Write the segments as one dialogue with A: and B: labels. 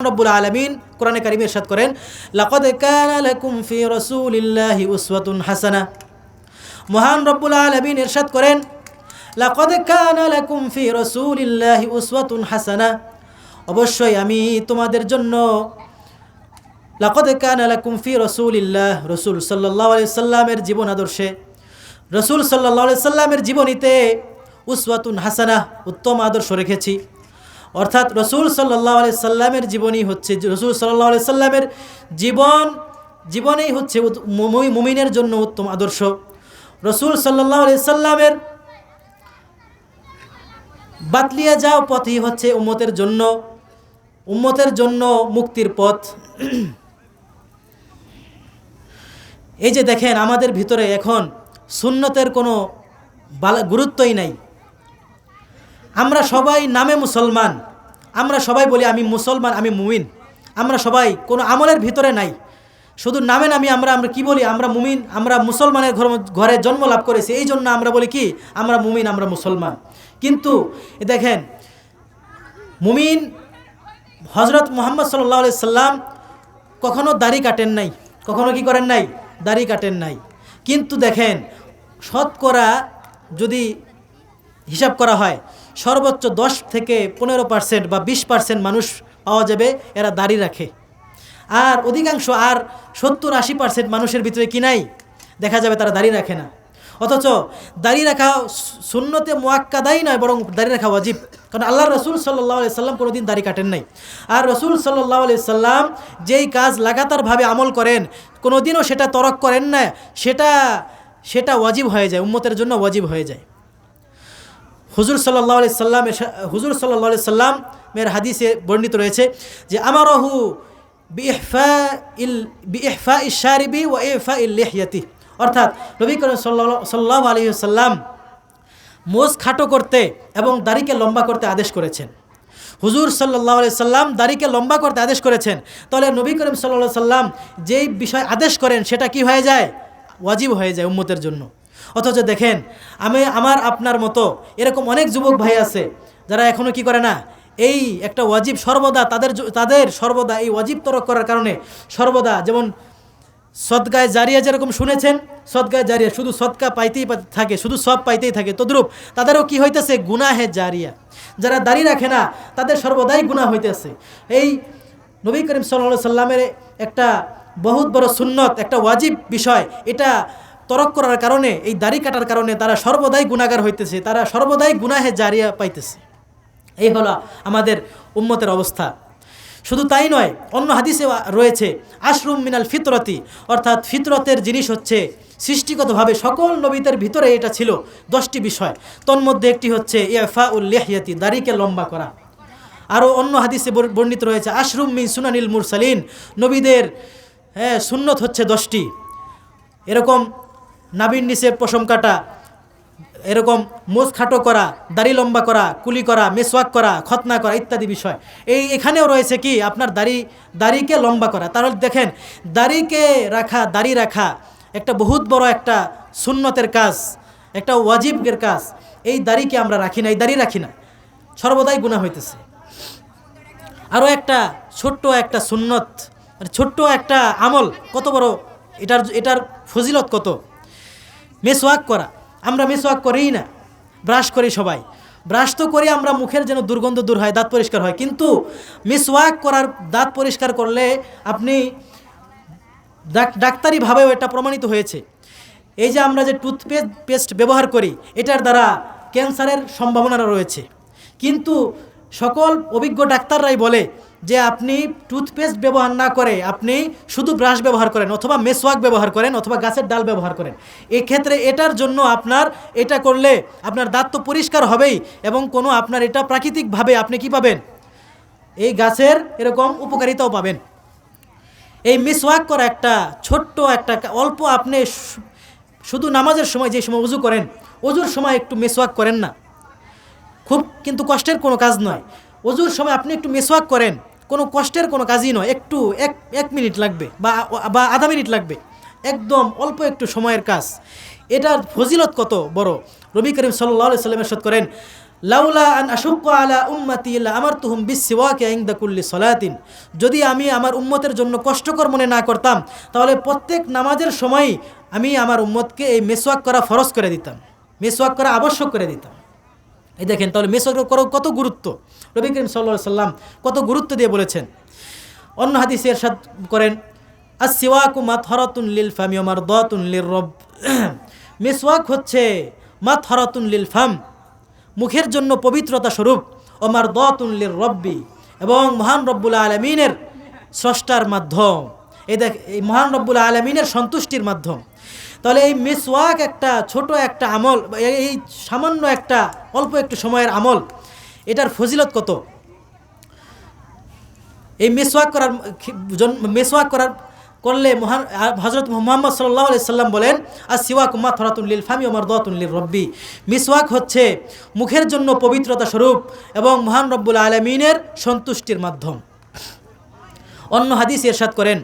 A: রব্বুল আলমিন কোরআনে কারিমে ইরশাদ করেন, লাকদ কানা লাকুম ফি রাসূলিল্লাহি উসওয়াতুন হাসানা। মহান রব্বুল আলমিন ইরশাদ করেন, লাকদ কানা ফি রাসূলিল্লাহি উসওয়াতুন হাসানা। অবশ্যই আমি তোমাদের জন্য, লাকদ কানা লাকুম ফি রাসূলিল্লাহ রাসূল সাল্লাল্লাহু আলাইহি সাল্লামের জীবন আদর্শে। রাসূল সাল্লাল্লাহু আলাইহি সাল্লামের জীবনীতে উসওয়াতুন হাসানা, উত্তম আদর্শ রেখেছি। অর্থাৎ রসুল সাল্লাহ আলি সাল্লামের জীবনই হচ্ছে, রসুল সাল্লাহ আলি সাল্লামের জীবন, জীবনেই হচ্ছে মুমিনের জন্য উত্তম আদর্শ। রসুল সাল্লাহ আলি সাল্লামের বাতলিয়ে যাও পথই হচ্ছে উম্মতের জন্য উম্মতের জন্য মুক্তির পথ। এই যে দেখেন, আমাদের ভিতরে এখন সুন্নতের কোনো গুরুত্বই নাই। আমরা সবাই নামে মুসলমান। আমরা সবাই বলি, আমি মুসলমান, আমি মুমিন। আমরা সবাই কোনো আমলের ভিতরে নাই। শুধু নামে নামি আমরা আমরা কি বলি? আমরা মুমিন, আমরা মুসলমানের ঘর ঘরে জন্ম লাভ করেছি। এই জন্য আমরা বলি কি? আমরা মুমিন, আমরা মুসলমান। কিন্তু দেখেন, মুমিন হজরত মোহাম্মদ সাল্লাহ সাল্লাম কখনো দাড়ি কাটেন নাই। কখনো কি করেন নাই? দাড়ি কাটেন নাই। কিন্তু দেখেন, শতকরা যদি হিসাব করা হয় সর্বোচ্চ দশ থেকে পনেরো পার্সেন্ট বা বিশ পার্সেন্ট মানুষ পাওয়া যাবে, এরা দাড়ি রাখে। আর অধিকাংশ আর সত্তর আশি পার্সেন্ট মানুষের ভিতরে কি নাই? দেখা যাবে তারা দাড়ি রাখে না। অথচ দাড়ি রাখা শূন্যতে মোয়াক্কাদাই নয়, বরং দাড়ি রাখা ওয়াজিব। কারণ আল্লাহ রসুল সাল্লাহ সাল্লাম কোনোদিন দাড়ি কাটেন নাই। আর রসুল সাল্লাহ আলি সাল্লাম যেই কাজ লাগাতারভাবে আমল করেন, কোনোদিনও সেটা তরক করেন না। সেটা সেটা ওয়াজিব হয়ে যায়, উম্মতের জন্য ওয়াজিব হয়ে যায়। হুজুর সাল্লাহ আলি সাল্লামের হুজুর সাল্লাহ আলি সাল্লামের হাদিসে বর্ণিত রয়েছে যে, আমারহু বিহফা ইল বিহফা ইশারিবি ও ইফা ইল লিহিয়াতি। অর্থাৎ নবী করিম সাল্লাহ সাল্লাহ আলী সাল্লাম মোজ খাটো করতে এবং দাড়িকে লম্বা করতে আদেশ করেছেন। হুজুর সাল্লাহ সাল্লাম দাড়িকে লম্বা করতে আদেশ করেছেন। তাহলে নবী করিম সাল্লাহ সাল্লাম যেই বিষয় আদেশ করেন, সেটা কি হয়ে যায়? ওয়াজিব হয়ে যায় উম্মতের জন্য। অথচ দেখেন, আমি আমার আপনার মতো এরকম অনেক যুবক ভাই আছে, যারা এখনও কি করে না, এই একটা ওয়াজিব সর্বদা তাদের তাদের সর্বদা এই ওয়াজিব তরক করার কারণে সর্বদা যেমন সদগায় জারিয়া যেরকম শুনেছেন, সদগায় জারিয়া, শুধু সদকা পাইতেই থাকে, শুধু সব পাইতেই থাকে। তদ্রুপ তাদেরও কি হইতেছে? গুনাহে জারিয়া। যারা দাড়ি রাখে না, তাদের সর্বদাই গুনাহ হইতেছে। এই নবী করিম সাল্লা সাল্লামের একটা বহুত বড় সুন্নত, একটা ওয়াজিব বিষয়, এটা তরক করার কারণে, এই দাড়ি কাটার কারণে তারা সর্বদাই গুণাগার হইতেছে, তারা সর্বদাই গুনাহে জারিয়া পাইতেছে। এই হলো আমাদের উম্মতের অবস্থা। শুধু তাই নয়, অন্য হাদিসে রয়েছে, আশরুম মিনাল ফিতরতি, অর্থাৎ ফিতরতের জিনিস হচ্ছে সৃষ্টিগতভাবে সকল নবীদের ভিতরে এটা ছিল দশটি বিষয়। তন্মধ্যে একটি হচ্ছে ইয়ফা উল লেহিয়াতি, দাড়িকে লম্বা করা। আরও অন্য হাদিসে বর্ণিত রয়েছে, আশরুম মিন সুনানিল মুরসালিন, নবীদের হ্যাঁ সুন্নত হচ্ছে দশটি। এরকম নাবির নিচে পশম কাটা, এরকম মোজ খাটো করা, দাড়ি লম্বা করা, কুলি করা, মেসওয়াক করা খতনা করা ইত্যাদি বিষয়। এই এখানেও রয়েছে কি? আপনার দাড়ি, দাড়িকে লম্বা করা। তাহলে দেখেন, দাড়িকে রাখা, দাড়ি রাখা একটা বহুত বড় একটা সুন্নতের কাজ, একটা ওয়াজিবের কাজ। এই দাড়িকে আমরা রাখি না, এই দাড়ি রাখি না। সর্বদাই গুণা হইতেছে। আরও একটা ছোট্ট একটা সুন্নত ছোট্ট একটা আমল কত বড়, এটার এটার ফজিলত কত? মেসওয়াক করা। আমরা মেসওয়াক করিই না। ব্রাশ করি সবাই। ব্রাশ তো করি আমরা মুখের যেন দুর্গন্ধ দূর হয়, দাঁত পরিষ্কার হয়। কিন্তু মিসওয়াক করার, দাঁত পরিষ্কার করলে আপনি ডাক- ডাক্তারিভাবেও এটা প্রমাণিত হয়েছে। এই যে আমরা যে টুথপেস্ট পেস্ট ব্যবহার করি, এটার দ্বারা ক্যান্সারের সম্ভাবনা রয়েছে। কিন্তু সকল অভিজ্ঞ ডাক্তাররাই বলে যে আপনি টুথপেস্ট ব্যবহার না করে আপনি শুধু ব্রাশ ব্যবহার করেন অথবা মেসওয়াক ব্যবহার করেন অথবা গাছের ডাল ব্যবহার করেন। এক্ষেত্রে এটার জন্য আপনার এটা করলে আপনার দাঁত তো পরিষ্কার হবেই এবং কোনো আপনার এটা প্রাকৃতিকভাবে আপনি কি পাবেন? এই গাছের এরকম উপকারিতাও পাবেন। এই মিসওয়াক করা একটা ছোট্ট একটা অল্প আপনি শুধু নামাজের সময় যে সময় উজু করেন অজুর সময় একটু মিসওয়াক করেন না। খুব কিন্তু কষ্টের কোনো কাজ নয়। অজুর সময় আপনি একটু মেসওয়াক করেন। কোনো কষ্টের কোনো কাজই নয়। একটু, এক এক মিনিট লাগবে বা বা আধা মিনিট লাগবে। একদম অল্প একটু সময়ের কাজ। এটার ফজিলত কত বড়? রবি করিম সাল্লাহ সাল্লামের সাথ করেন, লাউলা আন আশুক্ক আলা উম্মাতি ইল্লা আমারতুহুম বিসসিওয়াকি ইনদা কুল্লি সলাতিন। যদি আমি আমার উম্মতের জন্য কষ্টকর মনে না করতাম, তাহলে প্রত্যেক নামাজের সময় আমি আমার উম্মতকে এই মেসওয়াক করা ফরজ করে দিতাম। মেসওয়াক করা আবশ্যক করে দিতাম। এই দেখেন, তাহলে মেসওয়াক করা কত গুরুত্ব? রবি করিম সাল্লা সাল্লাম কত গুরুত্ব দিয়ে বলেছেন। অন্য হাদিসে এরশাদ করেন আর সিওয়াকু মাথরাতুন লিল ফামি ওমার দাতুন রব। মেসওয়াক হচ্ছে মাথরাতুন লিল ফাম, মুখের জন্য পবিত্রতা স্বরূপ ওমার দাতুন লিল রব্বি এবং মহান রব্বুল আলমিনের স্রষ্টার মাধ্যম। এই দেখ, এই মহান রব্বুল আলমিনের সন্তুষ্টির মাধ্যম। তাহলে এই মিসওয়াক একটা ছোট একটা আমল এই- সামান্য একটা অল্প একটু সময়ের আমল, এটার ফজিলত কত? এই মেসওয়াক করার মেসওয়াক করার করলে মহান হজরত মোহাম্মদ সাল্লাহ সাল্লাম বলেন আর সিওয়াক উম্মা থরাতুন লিল ফামি ওমর দতুন লিল রব্বি। মিসওয়াক হচ্ছে মুখের জন্য পবিত্রতা স্বরূপ এবং মহান রব্বুল আলমিনের সন্তুষ্টির মাধ্যম। অন্য হাদিস এরশাদ করেন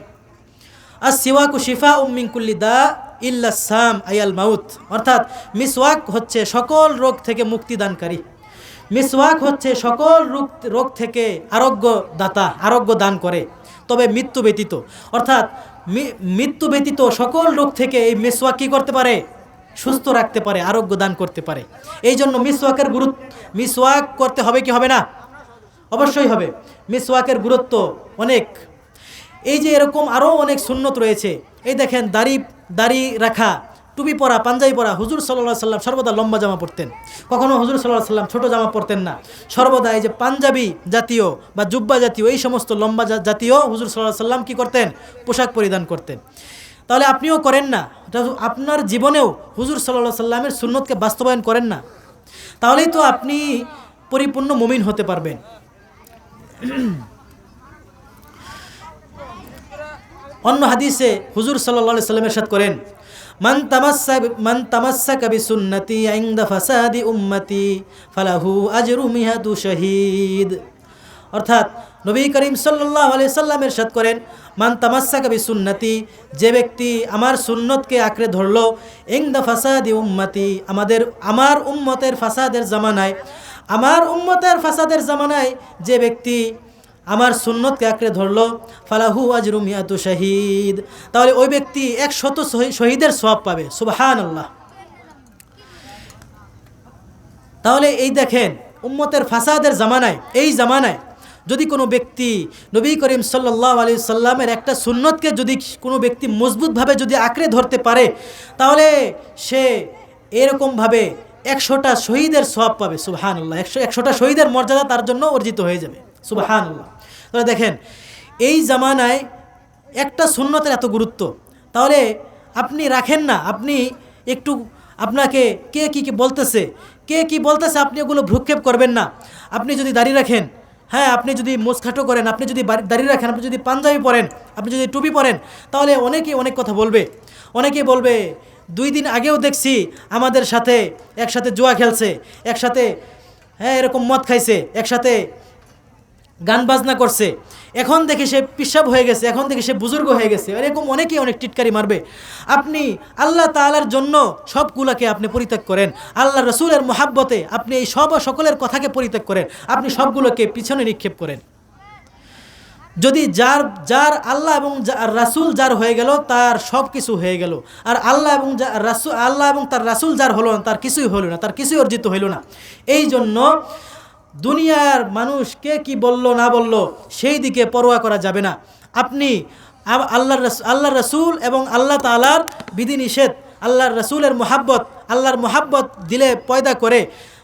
A: আর সিওয়াকু শিফা উম্মিংকুল্লি দা ইল্লা সাম আয়াল মাউত। অর্থাৎ মিসওয়াক হচ্ছে সকল রোগ থেকে মুক্তিদানকারী। মিসওয়াক হচ্ছে সকল রোগ রোগ থেকে আরোগ্য দাতা আরোগ্য দান করে, তবে মৃত্যু ব্যতীত। অর্থাৎ মৃত্যু ব্যতীত সকল রোগ থেকে এই মিসওয়াক কী করতে পারে? সুস্থ রাখতে পারে আরোগ্য দান করতে পারে। এই জন্য মিসওয়াকের গুরুত্ব মিসওয়াক করতে হবে কি হবে না? অবশ্যই হবে। মিসওয়াকের গুরুত্ব অনেক। এই যে এরকম আরও অনেক সুন্নত রয়েছে। এই দেখেন দাড়ি দাড়ি রাখা, টুপি পরা, পাঞ্জাবি পরা, হুজুর সাল্লাহ সাল্লাম সর্বদা লম্বা জামা পরতেন। কখনও হুজুর সাল্লাহ সাল্লাম ছোটো জামা পরতেন না। সর্বদা এই যে পাঞ্জাবি জাতীয় বা জুব্বা জাতীয়, এই সমস্ত লম্বা জাতীয় হুজুর সাল্লাহ সাল্লাম কী করতেন? পোশাক পরিধান করতেন। তাহলে আপনিও করেন না। আপনার জীবনেও হুজুর সাল্লাহ সাল্লামের সুন্নতকে বাস্তবায়ন করেন না। তাহলেই তো আপনি পরিপূর্ণ মুমিন হতে পারবেন। অন্য হাদিসে হুজুর সাল্লাহ সাল্লামের সাথ করেন, মান তামাসা মান তামাসা কবি সুন্নতি আইন্দা ফাসাদি উম্মতি, ফালাহু আজরু মিহাদু শহীদ। অর্থাৎ নবী করিম সাল্লাহ আলি সাল্লামের সাথ করেন, মান তামাসা কবি সুন্নতি যে ব্যক্তি আমার সুন্নতকে আঁকড়ে ধরলো ইংদা ফাসাদি উম্মতি, আমাদের, আমার উম্মতের ফাসাদের জামানায়, আমার উম্মতের ফাসাদের জামানায় যে ব্যক্তি আমার সুন্নতকে আঁকড়ে ধরলো, ফালাহু আজরু মিয়াতু শহীদ। তাহলে ওই ব্যক্তি একশত শহী- শহীদের সব পাবে সুবাহান আল্লাহ তাহলে এই দেখেন, উম্মতের ফাসাদের জামানায়, এই জামানায় যদি কোনো ব্যক্তি নবী করিম সাল্লাহ আলি সাল্লামের একটা সুন্নতকে যদি কোনো ব্যক্তি মজবুতভাবে যদি আঁকড়ে ধরতে পারে, তাহলে সে এরকমভাবে একশোটা শহীদের সব পাবে সুবাহান আল্লাহ একশো একশোটা শহীদের মর্যাদা তার জন্য অর্জিত হয়ে যাবে সুবাহান আল্লাহ তাহলে দেখেন, এই জামানায় একটা সুন্নতের এত গুরুত্ব। তাহলে আপনি রাখেন না, আপনি একটু আপনাকে কে কি কি বলতেছে, কে কি বলতেছে আপনি ওগুলো ভ্রুক্ষেপ করবেন না। আপনি যদি দাঁড়িয়ে রাখেন হ্যাঁ আপনি যদি মোসখাটো করেন, আপনি যদি দাঁড়িয়ে রাখেন, আপনি যদি পাঞ্জাবি পরেন, আপনি যদি টুপি পরেন, তাহলে অনেকেই অনেক কথা বলবে। অনেকেই বলবে, দুই দিন আগেও দেখছি আমাদের সাথে একসাথে জুয়া খেলছে, একসাথে হ্যাঁ এরকম মদ খাইছে, একসাথে গান বাজনা করছে। এখন দেখে সে পিসাব হয়ে গেছে, এখন দেখে সে বুজুর্গ হয়ে গেছে। এরকম অনেকেই অনেক টিটকারি মারবে। আপনি আল্লাহ তালার জন্য সবগুলাকে আপনি পরিত্যাগ করেন। আল্লাহ রসুলের মহাব্বতে আপনি এই সব সকলের কথাকে পরিত্যাগ করেন। আপনি সবগুলোকে পিছনে নিক্ষেপ করেন। যদি যার যার আল্লাহ এবং রাসূল যার হয়ে গেল, তার সব কিছু হয়ে গেল। আর আল্লাহ এবং আল্লাহ এবং তার রাসূল যার হলো না, তার কিছুই হলো না, তার কিছুই অর্জিত হইল না। এই জন্য দুনিয়ার মানুষ কে কি বলল, না বলল, সেই দিকে পরোয়া করা যাবে না। আপনি আল্লাহর আল্লাহর রসুল এবং আল্লাহ তালার বিধিনিষেধ, আল্লাহর রসুলের মোহাব্বত, আল্লাহর মোহাব্বত দিলে পয়দা করে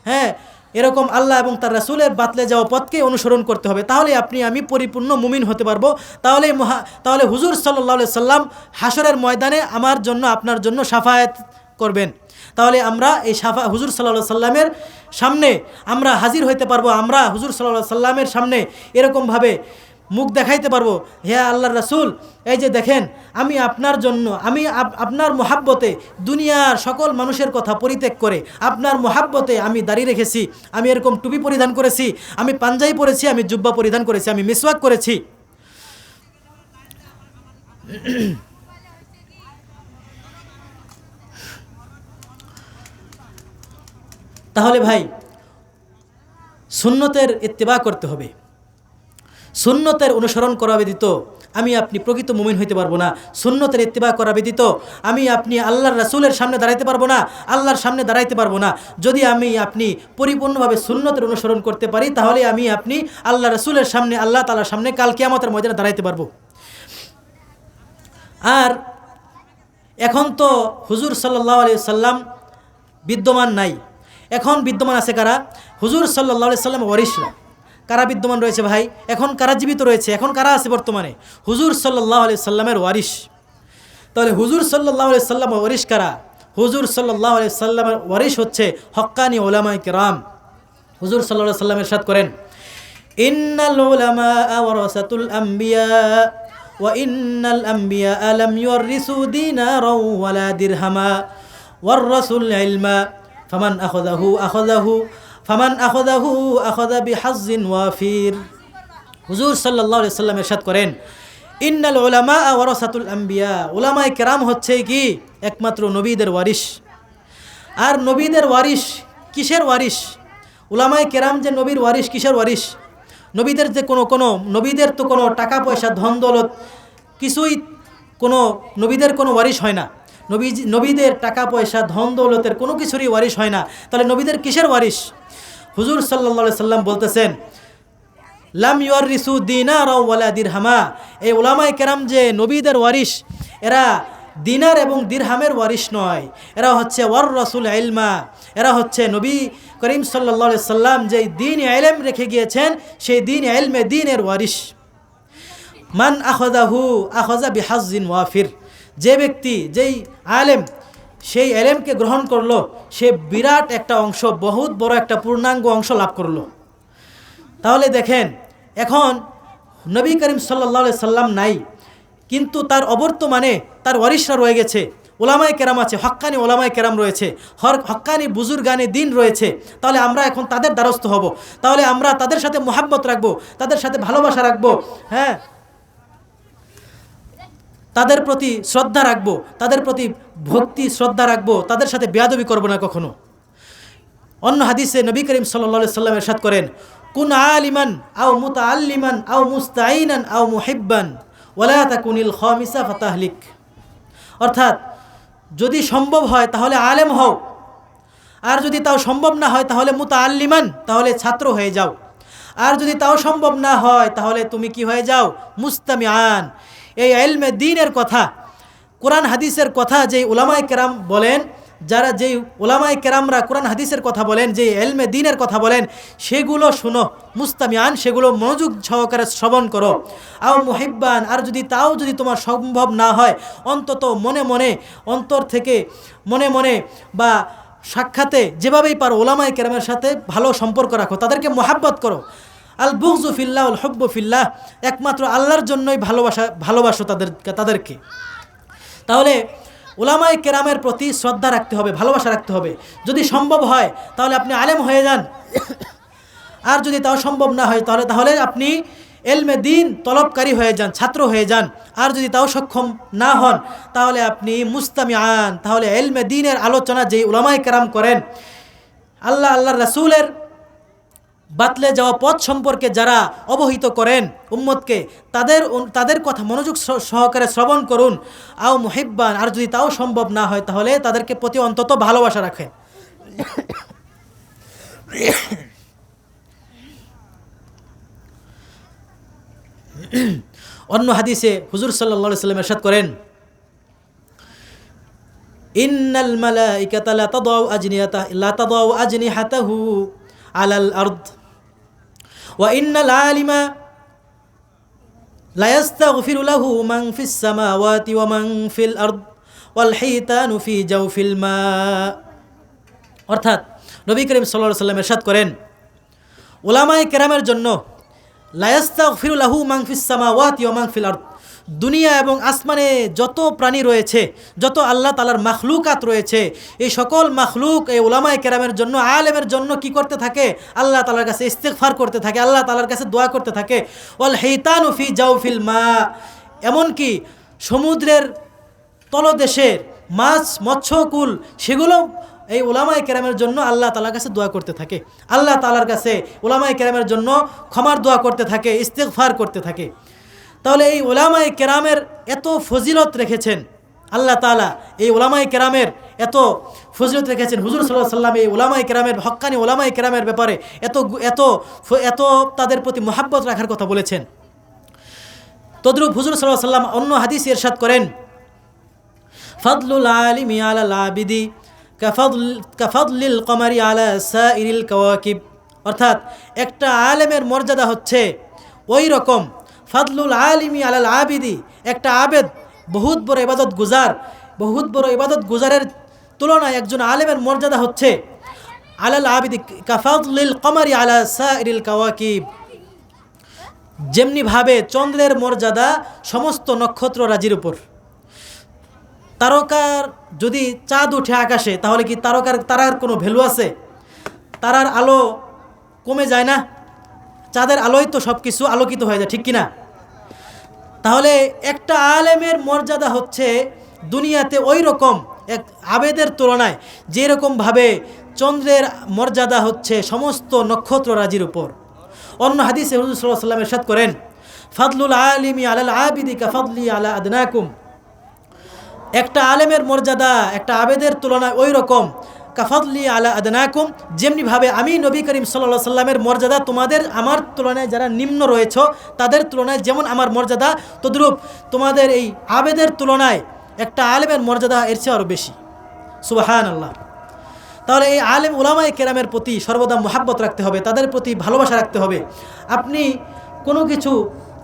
A: হ্যাঁ এরকম আল্লাহ এবং তার রাসুলের বাতলে যাওয়া পথকে অনুসরণ করতে হবে। তাহলে আপনি, আমি পরিপূর্ণ মুমিন হতে পারব। তাহলে মহা তাহলে হুজুর সাল্লাহ সাল্লাম হাসরের ময়দানে আমার জন্য, আপনার জন্য সাফায়াত করবেন। তাহলে আমরা এই সাফা হুজুর সাল্লাহ সাল্লামের সামনে আমরা হাজির হইতে পারব, আমরা হুজুর সাল্লাহ সাল্লামের সামনে এরকমভাবে মুখ দেখাইতে পারব, হে আল্লাহ রাসূল, এই যে দেখেন, আমি আপনার জন্য, আমি আপ- আপনার মোহাব্বতে দুনিয়ার সকল মানুষের কথা পরিত্যাগ করে আপনার মোহাব্বতে আমি দাঁড়িয়ে রেখেছি, আমি এরকম টুপি পরিধান করেছি, আমি পাঞ্জাবি পরেছি, আমি জুব্বা পরিধান করেছি, আমি মিসওয়াক করেছি। তাহলে ভাই, সুন্নতের ইত্তেবা করতে হবে। সুন্নতের অনুসরণ করা ব্যতীত আমি আপনি প্রকৃত মুমিন হইতে পারব না। সুন্নতের ইত্তেবা করা ব্যতীত আমি আপনি আল্লাহর রাসুলের সামনে দাঁড়াইতে পারব না, আল্লাহর সামনে দাঁড়াইতে পারব না। যদি আমি আপনি পরিপূর্ণভাবে সুন্নতের অনুসরণ করতে পারি, তাহলে আমি আপনি আল্লাহ রাসুলের সামনে, আল্লাহ তালার সামনে কাল কিয়ামতের ময়দানে দাঁড়াইতে পারব। আর এখন তো হুজুর সাল্লাহ আলি সাল্লাম বিদ্যমান নাই। এখন বিদ্যমান আছে কারা হুজুর সাল্লাহ আলি সাল্লাম ওয়ারিসরা কারা বিদ্যমান রয়েছে ভাই এখন কারা জীবিত রয়েছে এখন কারা আছে বর্তমানে হুজুর সাল্লাহ আলি সাল্লামের ওয়ারিস তাহলে হুজুর সাল্লাহ আলি সাল্লাম ওয়ারিস কারা হুজুর সাল্লাহ আলি সাল্লামের ওয়ারিস হচ্ছে হক্কানি ওলামাই কেরাম হুজুর সাল্লাহ সাল্লামের সাথ করেন ইন্নাল উলামা ওয়ারাসাতুল আম্বিয়া وإن الأنبياء لم يورثوا دينارا ولا درهما ورثوا العلم ফামান আখদাহু আখদাহু, ফামান আখদাহু আখদা বিহাজিন ওয়াফির। হুজুর সাল্লাহ সাল্লাম এরশাদ করেন, ইন্নাল ওলামা ওয়ারসাতুল আম্বিয়া ওলামায় কেরাম হচ্ছে কি? একমাত্র নবীদের ওয়ারিশ। আর নবীদের ওয়ারিশ কিসের ওয়ারিশ? ওলামায় কেরাম যে নবীর ওয়ারিশ কিসের ওয়ারিশ? নবীদের যে কোনো কোনো, নবীদের তো কোনো টাকা পয়সা, ধন দৌলত, কিছুই কোনো নবীদের কোনো ওয়ারিশ হয় না। নবী নবীদের টাকা পয়সা, ধন দৌলতের কোনো কিছুরই ওয়ারিস হয় না। তাহলে নবীদের কিসের ওয়ারিস হুজুর সাল্লা সাল্লাম বলতেছেন, লাম ইউর রিসু দিনার ওয়ালা দিরহামা। এই ওলামায় কেরাম যে নবীদের ওয়ারিস এরা দিনার এবং দিরহামের ওয়ারিস নয়। এরা হচ্ছে ওয়ার রসুল আইলমা এরা হচ্ছে নবী করিম সাল্লা সাল্লাম যেই দিন এলেম রেখে গিয়েছেন, সেই দিন এলমে দিনের ওয়ারিস মান আখদাহু আখজা বিহাজিন ওয়াফির। যে ব্যক্তি, যেই আলেম, সেই এলেমকে গ্রহণ করল, সে বিরাট একটা অংশ, বহুত বড় একটা পূর্ণাঙ্গ অংশ লাভ করল। তাহলে দেখেন, এখন নবী করিম সাল্লা সাল্লাম নাই, কিন্তু তার অবর্তমানে তার ওয়ারিসরা রয়ে গেছে, ওলামায় কেরাম আছে, হক্কানি ওলামায় কেরাম রয়েছে, হর, হক্কানি বুজুর্গানি দিন রয়েছে, তাহলে আমরা এখন তাদের দ্বারস্থ হব, তাহলে আমরা তাদের সাথে মোহাব্বত রাখব, তাদের সাথে ভালোবাসা রাখব হ্যাঁ? তাদের প্রতি শ্রদ্ধা রাখব, তাদের প্রতি ভক্তি, শ্রদ্ধা রাখব, তাদের সাথে বেয়াদবি করব না কখনো। অন্য হাদিসে নবী করিম সাল্লা সাল্লাম এরশাদ করেন, কুন আলিমান আও মুতা আল্লিমান আও মুস্তাইনান আও মুহিব্বান ওলা তাকুনিল খমিসা ফাতাহলিক। অর্থাৎ, যদি সম্ভব হয় তাহলে আলেম হও, আর যদি তাও সম্ভব না হয় তাহলে মুতা আল্লিমান তাহলে ছাত্র হয়ে যাও। আর যদি তাও সম্ভব না হয় তাহলে তুমি কি হয়ে যাও? মুস্তামি আন এই এলমে দিনের কথা, কোরআন হাদিসের কথা যে ওলামায় কেরাম বলেন, যারা যেই ওলামাই কেরামরা কোরআন হাদিসের কথা বলেন যে এলমে দিনের কথা বলেন, সেগুলো শুনো, মুস্তামিয়ান, সেগুলো মনোযোগ সহকারে শ্রবণ করো। আও মুহিব্বান, আর যদি তাও যদি তোমার সম্ভব না হয়, অন্তত মনে মনে, অন্তর থেকে মনে মনে বা সাক্ষাতে যেভাবেই পারো ওলামাই কেরামের সাথে ভালো সম্পর্ক রাখো, তাদেরকে মোহাব্বত করো। আল বুকজু ফিল্লাহ আল হব্বু ফিল্লাহ, একমাত্র আল্লাহর জন্যই ভালোবাসা, ভালোবাসো তাদের, তাদেরকে। তাহলে ওলামাই কেরামের প্রতি শ্রদ্ধা রাখতে হবে, ভালোবাসা রাখতে হবে। যদি সম্ভব হয়, তাহলে আপনি আলেম হয়ে যান। আর যদি তাও সম্ভব না হয়, তাহলে তাহলে আপনি এলমে দিন তলবকারী হয়ে যান, ছাত্র হয়ে যান। আর যদি তাও সক্ষম না হন, তাহলে আপনি মুস্তামি আন তাহলে এলমে দিনের আলোচনা যেই ওলামাই কেরাম করেন, আল্লাহ আল্লাহ রাসুলের বাতলে যাওয়া পথ সম্পর্কে যারা অবহিত করেন উম্মতকে, তাদের তাদের কথা মনোযোগ সহকারে শ্রবণ করুন। আও মুহিব্বান, আর যদি তাও সম্ভব না হয় তাহলে তাদেরকে প্রতি অন্তত ভালোবাসা রাখেন। অন্য হাদিসে হুজুর সাল্লা সাল্লাম এরশাদ করেন, ইন্নাল মালাইকাতা লা তাদাউ আজনিয়াতা, লা তাদাউ আজনিহাতাহু আলাল আরদ। وإن العالم لا يستغفر له من في السماوات ومن في الأرض والحيتان في جوف الماء অর্থাৎ নবী করিম সাল্লাহ সাল্লাম এরশাদ করেন ওলামাই কেরামের জন্য লায়াস্তাগফিরুল্লাহু মাংফিস সামাওয়াতি ওয়া মাংফিল আরদ দুনিয়া এবং আসমানে যত প্রাণী রয়েছে, যত আল্লাহ তালার মাখলুকাত রয়েছে, এই সকল মাখলুক, এই ওলামায় কেরামের জন্য, আলেমের জন্য কি করতে থাকে? আল্লাহ তালার কাছে ইস্তেকফার করতে থাকে, আল্লাহ তালার কাছে দোয়া করতে থাকে। ওয়াল হেইতানুফি জাউফিল মা, এমনকি সমুদ্রের তলদেশের মাছ, মৎস্যকুল, সেগুলো এই ওলামাই কেরামের জন্য আল্লাহ তালার কাছে দোয়া করতে থাকে। আল্লাহ তালার কাছে ওলামাই কেরামের জন্য ক্ষমার দোয়া করতে থাকে ইস্তেকফার করতে থাকে। তাহলে এই ওলামাই কেরামের এত ফজিলত রেখেছেন আল্লাহ তালা এই ওলামাই কেরামের এত ফজিলত রেখেছেন। হুজুর সাল্লাহ সাল্লাম এই ওলামাই কেরামের হক্কানি ওলামাই কেরামের ব্যাপারে এত এত এত তাদের প্রতি মহাব্বত রাখার কথা বলেছেন। তদ্রুপ হুজুর সাল্লাহ সাল্লাম অন্য হাদিস এরশাদ করেন। ফদলুল আলিমি আলাল আবিদি কাফদল কমারি আলা সাইরিল কওয়াকিব। অর্থাৎ একটা আলেমের মর্যাদা হচ্ছে ওই রকম ফদলুল আলিমি আলাল আবিদি, একটা আবেদ, বহুত বড় ইবাদত গুজার, বহুত বড় ইবাদত গুজারের তুলনায় একজন আলেমের মর্যাদা হচ্ছে আলাল আবিদি কাফদলিল কমারি আলা সাইরিল কওয়াকিব। যেমনিভাবে চন্দ্রের মর্যাদা সমস্ত নক্ষত্র রাজির উপর। তারকার যদি চাঁদ উঠে আকাশে, তাহলে কি তারকার, তারার কোনো ভ্যালু আছে? তারার আলো কমে যায় না? চাঁদের আলোয় তো সব কিছু আলোকিত হয়ে যায়, ঠিক কিনা? তাহলে একটা আলেমের মর্যাদা হচ্ছে দুনিয়াতে ওই রকম এক আবেদের তুলনায় যেরকমভাবে চন্দ্রের মর্যাদা হচ্ছে সমস্ত নক্ষত্র রাজির উপর। অন্য হাদিসে হুজুর সাল্লাহ সাল্লাম এরশাদ করেন, ফাদলুল আলিমি আলাল আবিদি কা ফাদলি আলা আদনাকুম। একটা আলেমের মর্যাদা, একটা আবেদের তুলনায় ওই রকম কাফাদলি আলা আদনাকুম, যেমনিভাবে আমি নবী করিম সাল্লা সাল্লামের মর্যাদা তোমাদের আমার তুলনায় যারা নিম্ন রয়েছ, তাদের তুলনায় যেমন আমার মর্যাদা, তদ্রূপ তোমাদের এই আবেদের তুলনায় একটা আলেমের মর্যাদা এর চেয়ে আরও বেশি। সুবাহান আল্লাহ তাহলে এই আলেম উলামায় কেরামের প্রতি সর্বদা মোহাব্বত রাখতে হবে, তাদের প্রতি ভালোবাসা রাখতে হবে। আপনি কোনো কিছু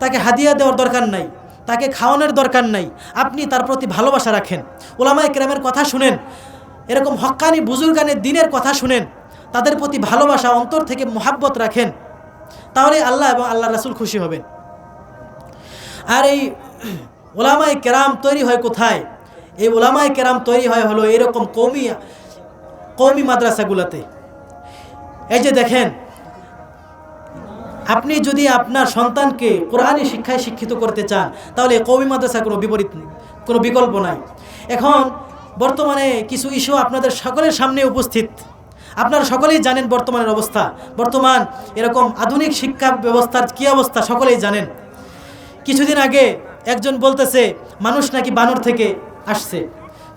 A: তাকে হাদিয়া দেওয়ার দরকার নাই, তাকে খাওয়ানোর দরকার নাই, আপনি তার প্রতি ভালোবাসা রাখেন। ওলামায় কেরামের কথা শুনেন এরকম হক্কানি বুজুর্গানের দিনের কথা শুনেন, তাদের প্রতি ভালোবাসা অন্তর থেকে মোহাব্বত রাখেন, তাহলে আল্লাহ এবং আল্লাহ রাসুল খুশি হবেন। আর এই ওলামাই কেরাম তৈরি হয় কোথায়? এই ওলামাই কেরাম তৈরি হয় হলো এরকম কৌমি কৌমি মাদ্রাসাগুলোতে। এই যে দেখেন, আপনি যদি আপনার সন্তানকে কোরআনী শিক্ষায় শিক্ষিত করতে চান, তাহলে কৌমি মাদ্রাসার কোনো বিপরীত, কোনো বিকল্প নাই। এখন বর্তমানে কিছু ইস্যু আপনাদের সকলের সামনে উপস্থিত। আপনারা সকলেই জানেন বর্তমানের অবস্থা। বর্তমান এরকম আধুনিক শিক্ষা ব্যবস্থার কী অবস্থা সকলেই জানেন। কিছুদিন আগে একজন বলতেছে, মানুষ নাকি বানর থেকে আসছে।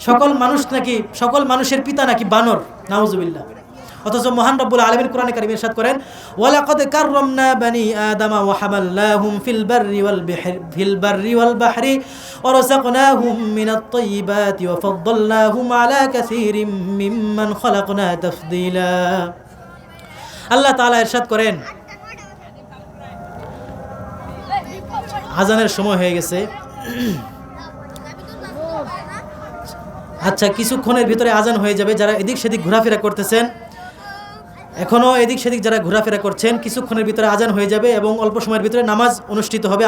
A: সকল মানুষ নাকি, সকল মানুষের পিতা নাকি বানর, নাউজুবিল্লাহ। অথচ মহান রব্বুল আলমিন কোরআনে কারিম ইরশাদ করেন, ওয়ালাকাদ কাররামনা বানি ওয়া হামালনাহুম ফিল বাররি ওয়াল বিহরি, ফিল বাররি ওয়াল বাহরি, ওয়া রাযাকনাহুম মিনাত ওয়া আলা কাসীরিম মিম্মান খালাকনা তাফদীলা। আল্লাহ তাআলা ইরশাদ করেন, আজানের সময় হয়ে গেছে। আচ্ছা কিছুক্ষণের ভিতরে আজান হয়ে যাবে, যারা এদিক সেদিক ঘোরাফেরা করতেছেন এখনও এদিক সেদিক যারা ঘোরাফেরা করছেন, কিছুক্ষণের ভিতরে আজান হয়ে যাবে এবং অল্প সময়ের ভিতরে নামাজ অনুষ্ঠিত হবে।